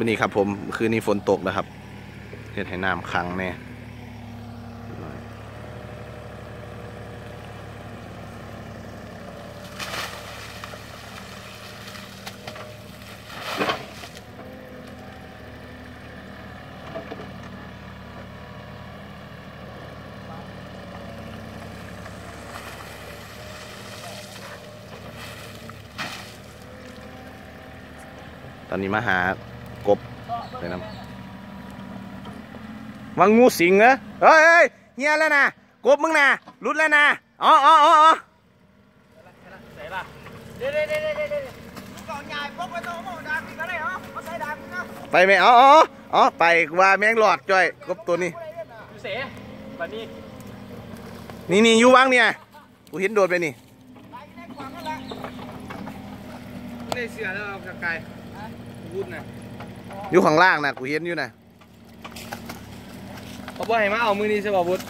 วันนี้ครับ ผมคืนนี้ฝนตกนะครับเฮ็ดให้น้ำขังแน่ตอนนี้มาหา กบเลยนะวังงูสิงเหรอเฮ้ยเฮียแล้วนะกบมึงนะหลุดแล้วนะอ๋ออ๋ออ๋อไปไหมอ๋ออ๋ออไปว่าแมงหลอดจ้อยกบตัวนี้นี่นี่อยู่วังเนี่ยกูเห็นโดดไปนี่ได้เสือแล้วเอากระไกลวุ้นนะ อยู่ข้างล่างนะกูเห็นอยู่นะเขาบอกให้มาเอามือนี้ใช่ป่ะวุ้น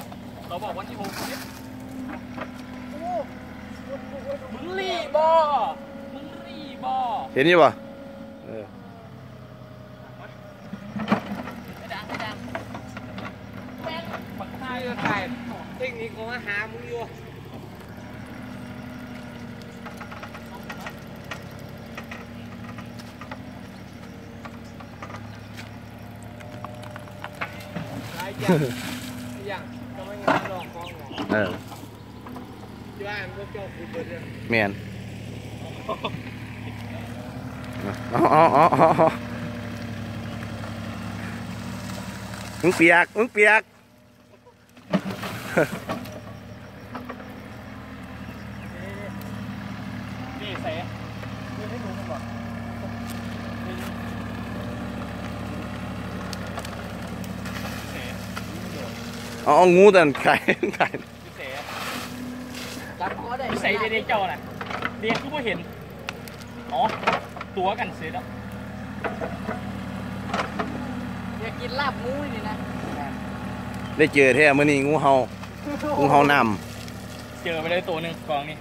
เขาบอกวันที่หกมึงรีบอมึงรีบอเห็นอยู่ปะเออไม่ดังไม่ดังแม่งปักใต้ก็ถ่ายเทคนิคของอาหารมึงอยู่หลายอย่างอย่างก็ไม่งั้นลองฟ้องหรอก เออย่านพวกเจ้าคุณเบิดเนี่ยแมนอ๋ออ๋ออ๋ออ๋อมึงเปียกมึงเปียก นี่เสนี่ให้ดูมันก่อนนี่นี่เส อ๋องูแต่ไข่ไข่พี่เสพี่เสเด็กเจ้าน่ะเรียกคือบ่เห็น อ๋อ ตัวกันเสร็จแล้วอยากกินลาบหมูนี่นะ ได้เจอแท้มื่อนี้งูเห่างูเห่านำเจอไปเลยตัวหนึ่งกองนี่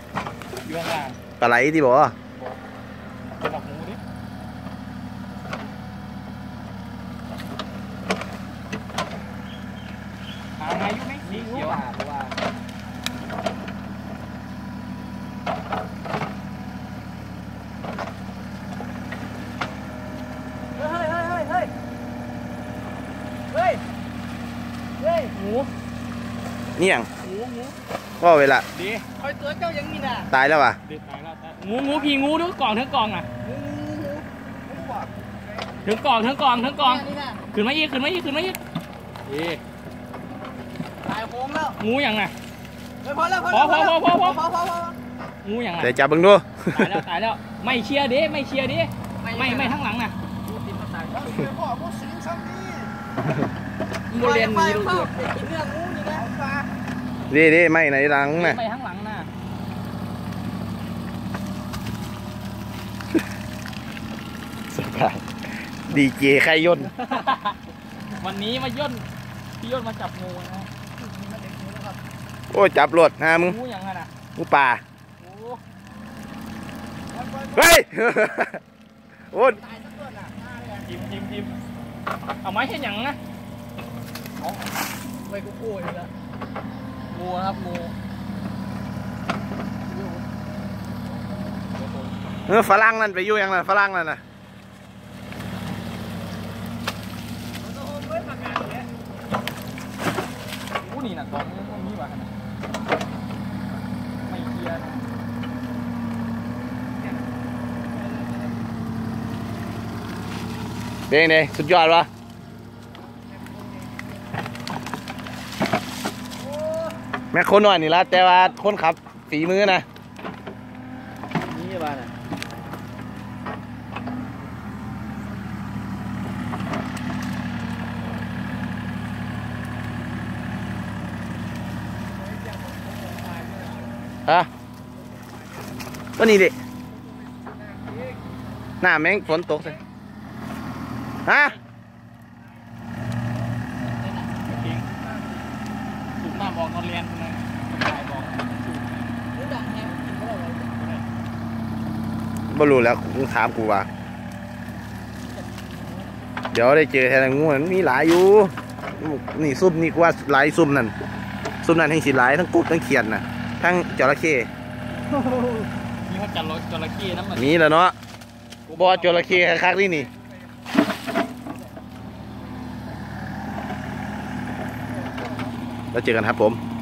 อยู่ข้างล่างปลาไหลที่บอกว่า จะบอกหมูดิหามาอยู่ไหมสีเขียว ว่า เฮ้ยเฮ้ยเฮ้ยเฮ้ยเฮ้ย เฮ้ยหมูนี่ยังหมูหมูว่าเวลาดีคอยตัวเจ้ายังมีน่ะตายแล้วว่ะดีตายแล้วตายงูงูพี่งูทั้งกล่องทั้งกล่องอะหมูหมูหมูหมูบอกทั้งกล่องทั้งกล่องทั้งกล่องนี่นะขึ้นมาอีกขึ้นมาอีกขึ้นมาอีกดีตายโค้งแล้วงูยังไงเฮ้ยพอแล้วพอพอพอพอพอพอพอพองูยังไงแต่จับเบิ่งดูตายแล้วตายแล้วไม่เชียร์ดิไม่เชียร์ดิไม่ไม่ทั้งหลังน่ะติด มาตายแล้วมึงบ่เรียนหนีดูเปดูล่ากินเนื้องูนี่นะปลาดีดีไม่ในรังน่ะไม่ทั้งหลังน่ะสบายดีเจใครย่นวันนี้มาย่นพี่ย่นมาจับงูนะโอ้ยจับรถฮะมึงงูยังไงน่ะงูป่าโอ้เฮ้ยโอ้ยตายสักตัวน่ะจิมจิมจิมเอาไม้เห็นยังนะ ไปกูโกยแล้วงูครับงูเออฝรั่งนั่นไปอยู่ยังนั่นฝรั่งนั่นน่ะงูนี่น่ะกองนี้ตรงนี้วะน่ะไม่เชียร์นะเป็นยังไงสุดยอดวะ แม่คนหน่อยนี่ละแต่ว่าคนขับฝีมือนะนี่บ้านน่ะฮะก็นี่ดิหน้าแม่งฝนตกเลยฮะ จริงถูกหน้า บอกตอนเรียนนะถ่ายบอกถูกหมูดังแฮมกินก็ได้เลยบ่รู้แล้วมึงถามกูว่า เดี๋ยวได้เจอแทนงูมันมีหลายอยู่ นี่ซุ่มนี่กว่าหลายซุ่มนั่น ซุ่มนั่นทั้งสีหลายทั้งกุดทั้งเขียนนะทั้งจระเข้นี่เขาจัดรถจระเข้น้ำมันมีแล้วเนาะบอจระเข้คักๆนี่นี่ แล้วเจอกันครับผม